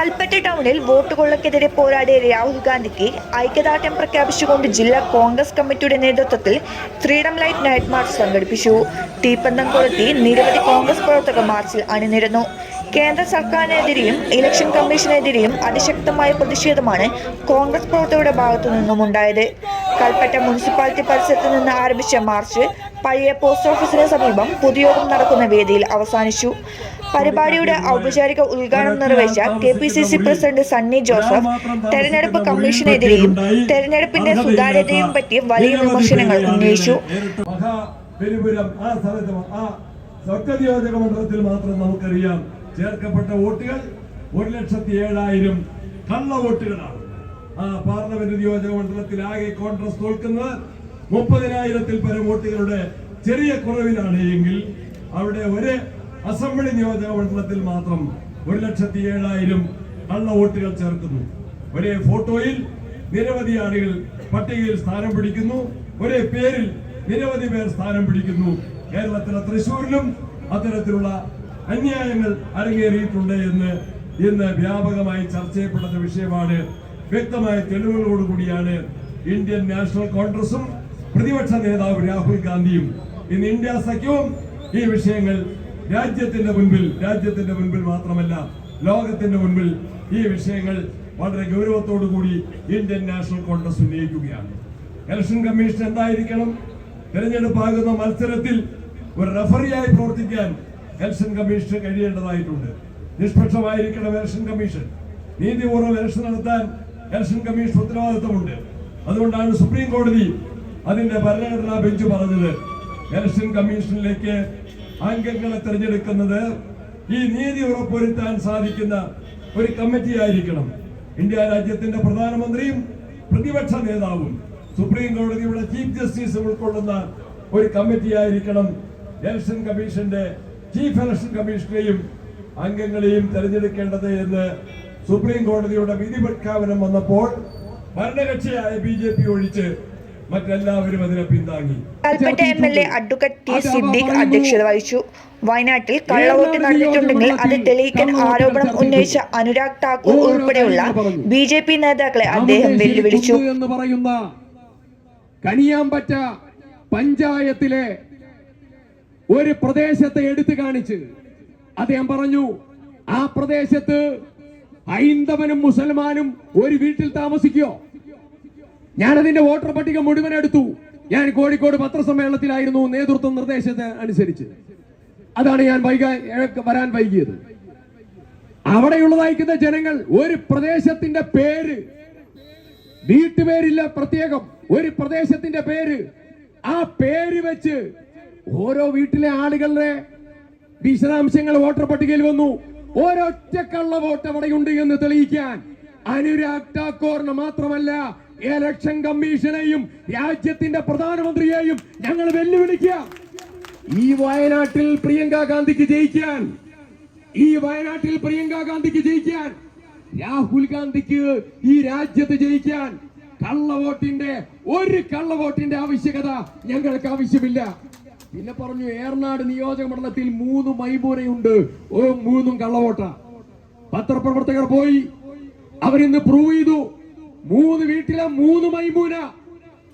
കൽപ്പറ്റ ടൗണിൽ വോട്ട് കൊള്ളക്കെതിരെ പോരാടിയ രാഹുൽ ഗാന്ധിക്ക് ഐക്യദാർഢ്യം പ്രഖ്യാപിച്ചുകൊണ്ട് ജില്ലാ കോൺഗ്രസ് കമ്മിറ്റിയുടെ നേതൃത്വത്തിൽ ഫ്രീഡം ലൈറ്റ് നൈറ്റ് മാർച്ച് സംഘടിപ്പിച്ചു. തീപ്പന്തം കൊളുത്തി നിരവധി കോൺഗ്രസ് പ്രവർത്തകർ മാർച്ചിൽ അണിനിരന്നു. കേന്ദ്ര സർക്കാരിനെതിരെയും ഇലക്ഷൻ കമ്മീഷനെതിരെയും അതിശക്തമായ പ്രതിഷേധമാണ് കോൺഗ്രസ് പ്രവർത്തകരുടെ ഭാഗത്തു നിന്നും ഉണ്ടായത്. കൽപ്പറ്റ മുനിസിപ്പാലിറ്റി പരിസരത്ത് നിന്ന് ആരംഭിച്ച മാർച്ച് പഴയ പോസ്റ്റ് ഓഫീസിന് സമീപം പൊതുയോഗം നടക്കുന്ന വേദിയിൽ അവസാനിച്ചു. പരിപാടിയുടെ ഔപചാരിക ഉദ്ഘാടനം നിർവഹിച്ച K P C C president Sunny Joseph തെരഞ്ഞെടുപ്പ് കമ്മീഷനെതിരെയും തെരഞ്ഞെടുപ്പിന്റെ സുതാര്യതയും പറ്റി വലിയ വിമർശനങ്ങൾ ഉന്നയിച്ചു. ആ സ്ഥലത്ത് ആ സ്വക്കനിയോജക മണ്ഡലത്തിൽ മാത്രം നമുക്കറിയാം ചേർക്കപ്പെട്ട വോട്ടുകൾ ഒരു ലക്ഷത്തി ഏഴായിരം കള്ള വോട്ടുകളാണ്. ആ പാർലമെന്റ് നിയോജക മണ്ഡലത്തിൽ ആകെ കോൺഗ്രസ് തോൽക്കുന്നത് മുപ്പതിനായിരത്തിൽ പരം വോട്ടുകളുടെ ചെറിയ കുറവിലാണ് എങ്കിൽ അവിടെ ഒരു അസംബ്ലി നിയോജക മണ്ഡലത്തിൽ മാത്രം ഒരു ലക്ഷത്തി ഏഴായിരം കള്ള വോട്ടുകൾ ചേർക്കുന്നു. ഒരേ ഫോട്ടോയിൽ നിരവധി ആളുകൾ പട്ടികയിൽ സ്ഥാനം പിടിക്കുന്നു. ഒരേ പേരിൽ നിരവധി പേർ സ്ഥാനം പിടിക്കുന്നു. കേരളത്തിലെ തൃശൂരിലും അത്തരത്തിലുള്ള അന്യായങ്ങൾ അരങ്ങേറിയിട്ടുണ്ട് എന്ന് ഇന്ന് വ്യാപകമായി ചർച്ച ചെയ്യപ്പെടുന്ന വിഷയമാണ് വ്യക്തമായ തെളിവുകളോടുകൂടിയാണ് ഇന്ത്യൻ നാഷണൽ കോൺഗ്രസും പ്രതിപക്ഷ നേതാവ് രാഹുൽ ഗാന്ധിയും. ഇന്ന് ഇന്ത്യ സഖ്യവും ഈ വിഷയങ്ങൾ രാജ്യത്തിന്റെ മുൻപിൽ രാജ്യത്തിന്റെ മുൻപിൽ മാത്രമല്ല ലോകത്തിന്റെ മുൻപിൽ ഈ വിഷയങ്ങൾ വളരെ ഗൗരവത്തോടു കൂടി ഇന്ത്യൻ നാഷണൽ കോൺഗ്രസ് ഉന്നയിക്കുകയാണ്. ഇലക്ഷൻ കമ്മീഷൻ എന്തായിരിക്കണം? തെരഞ്ഞെടുപ്പാകുന്ന മത്സരത്തിൽ ഒരു റഫറിയായി പ്രവർത്തിക്കാൻ ഇലക്ഷൻ കമ്മീഷൻ കഴിയേണ്ടതായിട്ടുണ്ട്. നിഷ്പക്ഷമായിരിക്കണം ഇലക്ഷൻ കമ്മീഷൻ. നീതിപൂർവം ഇലക്ഷൻ നടത്താൻ ഇലക്ഷൻ കമ്മീഷൻ ഉത്തരവാദിത്തമുണ്ട്. അതുകൊണ്ടാണ് സുപ്രീം കോടതി അതിന്റെ ഭരണഘടനാ ബെഞ്ച് പറഞ്ഞത് ഇലക്ഷൻ കമ്മീഷനിലേക്ക് അംഗങ്ങളെ തിരഞ്ഞെടുക്കുന്നത് ഈ നീതി ഉറപ്പുവരുത്താൻ സാധിക്കുന്ന ഒരു കമ്മിറ്റി ആയിരിക്കണം. ഇന്ത്യ രാജ്യത്തിന്റെ പ്രധാനമന്ത്രിയും പ്രതിപക്ഷ നേതാവും സുപ്രീം കോടതിയുടെ ചീഫ് ജസ്റ്റിസ് ഉൾക്കൊള്ളുന്ന ഒരു കമ്മിറ്റി ആയിരിക്കണം. ഇലക്ഷൻ കമ്മീഷന്റെ ചീഫ് ഇലക്ഷൻ കമ്മീഷനെയും അംഗങ്ങളെയും തെരഞ്ഞെടുക്കേണ്ടത് എന്ന് സുപ്രീം കോടതിയുടെ വിധി പ്രഖ്യാപനം വന്നപ്പോൾ ഭരണകക്ഷിയായ ബി ജെ പി ഒഴിച്ച് മറ്റെല്ലാവരും അതിനെ പിന്താങ്ങി. Kalpetta M L A advocate T Siddique അധ്യക്ഷത വഹിച്ചു. വയനാട്ടിൽ കള്ളവോട്ട് നടന്നിട്ടുണ്ടെങ്കിൽ അത് തെളിയിക്കാൻ ആരോപണം ഉന്നയിച്ച അനുരാഗ് ഠാക്കൂർ ഉൾപ്പെടെയുള്ള ബി ജെ പി നേതാക്കളെ അദ്ദേഹം വെല്ലുവിളിച്ചു. എന്ന് പറയുന്ന കനിയാമ്പറ്റ പഞ്ചായത്തിലെ ഒരു പ്രദേശത്തെ എടുത്തു കാണിച്ച് അദ്ദേഹം പറഞ്ഞു ആ പ്രദേശത്ത് ഹൈന്ദവനും മുസൽമാനും ഒരു വീട്ടിൽ താമസിക്കോ? ഞാനതിന്റെ വോട്ടർ പട്ടിക മുഴുവൻ എടുത്തു. ഞാൻ കോഴിക്കോട് പത്രസമ്മേളനത്തിലായിരുന്നു നേതൃത്വ നിർദ്ദേശത്തെ അനുസരിച്ച്. അതാണ് ഞാൻ വൈകാൻ വരാൻ വൈകിയത്. അവിടെയുള്ളതായിരിക്കുന്ന ജനങ്ങൾ ഒരു പ്രദേശത്തിന്റെ പേര്. വീട്ടുപേരില്ല പ്രത്യേകം. ഒരു പ്രദേശത്തിന്റെ പേര്. ആ പേര് വെച്ച് ഓരോ വീട്ടിലെ ആളുകളുടെ വിശദാംശങ്ങൾ വോട്ടർ പട്ടികയിൽ വന്നു. ഒരൊറ്റ കള്ള വോട്ട് അവിടെയുണ്ട് എന്ന് തെളിയിക്കാൻ അനുരാഗ് ഠാക്കൂറിന് മാത്രമല്ല ഇലക്ഷൻ കമ്മീഷനെയും രാജ്യത്തിന്റെ പ്രധാനമന്ത്രിയെയും ഞങ്ങൾ വെല്ലുവിളിക്കുക ഈ വയനാട്ടിൽ പ്രിയങ്ക ഗാന്ധിക്ക് ജയിക്കാൻ ഈ വയനാട്ടിൽ പ്രിയങ്ക ഗാന്ധിക്ക് ജയിക്കാൻ രാഹുൽ ഗാന്ധിക്ക് ഈ രാജ്യത്ത് ജയിക്കാൻ കള്ളവോട്ടിന്റെ ഒരു കള്ളവോട്ടിന്റെ ആവശ്യകത ഞങ്ങൾക്ക് ആവശ്യമില്ല. പിന്നെ പറഞ്ഞു ഏർനാട് നിയോജക മണ്ഡലത്തിൽ മൂന്ന് മൈമൂനയുണ്ട് ഓ മൂന്നും കള്ളവോട്ട പത്രപ്രവർത്തകർ പോയി. അവരിന്ന് പ്രൂവ് ചെയ്തു. മൂന്ന് വീട്ടിലെ മൂന്ന് മൈമൂന.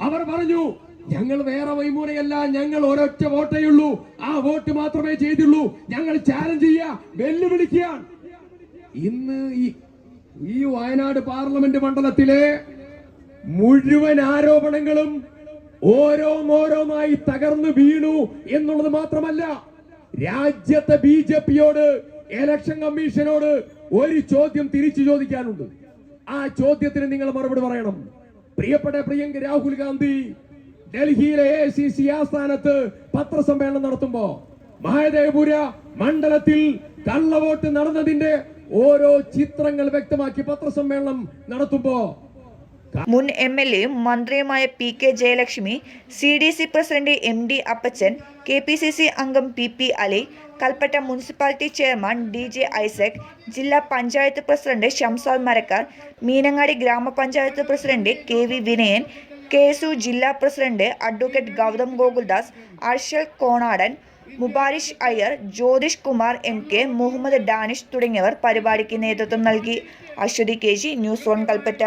അവർ പറഞ്ഞു ഞങ്ങൾ വേറെ മൈമൂനയല്ല ഞങ്ങൾ ഒരൊറ്റ വോട്ടേ ഉള്ളൂ. ആ വോട്ട് മാത്രമേ ചെയ്തുള്ളൂ. ഞങ്ങൾ ചാലഞ്ച് ചെയ്യാ വെല്ലുവിളിക്കുക ഇന്ന് ഈ ഈ വയനാട് പാർലമെന്റ് മണ്ഡലത്തിലെ മുഴുവൻ ആരോപണങ്ങളും ഓരോന്നോരോന്നായി തകർന്നു വീണു എന്നുള്ളത് മാത്രമല്ല രാജ്യത്തെ ബി ജെ പിയോട് ഇലക്ഷൻ കമ്മീഷനോട് ഒരു ചോദ്യം തിരിച്ചു ചോദിക്കാനുണ്ട്. ആ ചോദ്യത്തിന് നിങ്ങൾ മറുപടി പറയണം. പ്രിയപ്പെട്ട പ്രിയങ്ക രാഹുൽ ഗാന്ധി ഡൽഹിയിലെ എ സി സി ആസ്ഥാനത്ത് പത്രസമ്മേളനം നടത്തുമ്പോ മഹാദേവപുര മണ്ഡലത്തിൽ കള്ളവോട്ട് നടന്നതിന്റെ ഓരോ ചിത്രങ്ങൾ വ്യക്തമാക്കി പത്രസമ്മേളനം നടത്തുമ്പോ മുൻ എം എൽ എയും മന്ത്രിയുമായ P K Jayalakshmi C D C president M D Appachan K P C C അംഗം P P Ali Kalpetta municipality chairman D J Isaac ജില്ലാ പഞ്ചായത്ത് പ്രസിഡന്റ് ഷംസാൽ മരക്കാർ മീനങ്ങാടി ഗ്രാമപഞ്ചായത്ത് president K V Vinayan K S U ജില്ലാ president advocate Gautham Gokuldas Arshal Konadan Mubarish Iyer Jyothish Kumar M K Muhammad Danish തുടങ്ങിയവർ പരിപാടിക്ക് നേതൃത്വം നൽകി. Aswathi K G News One Kalpetta.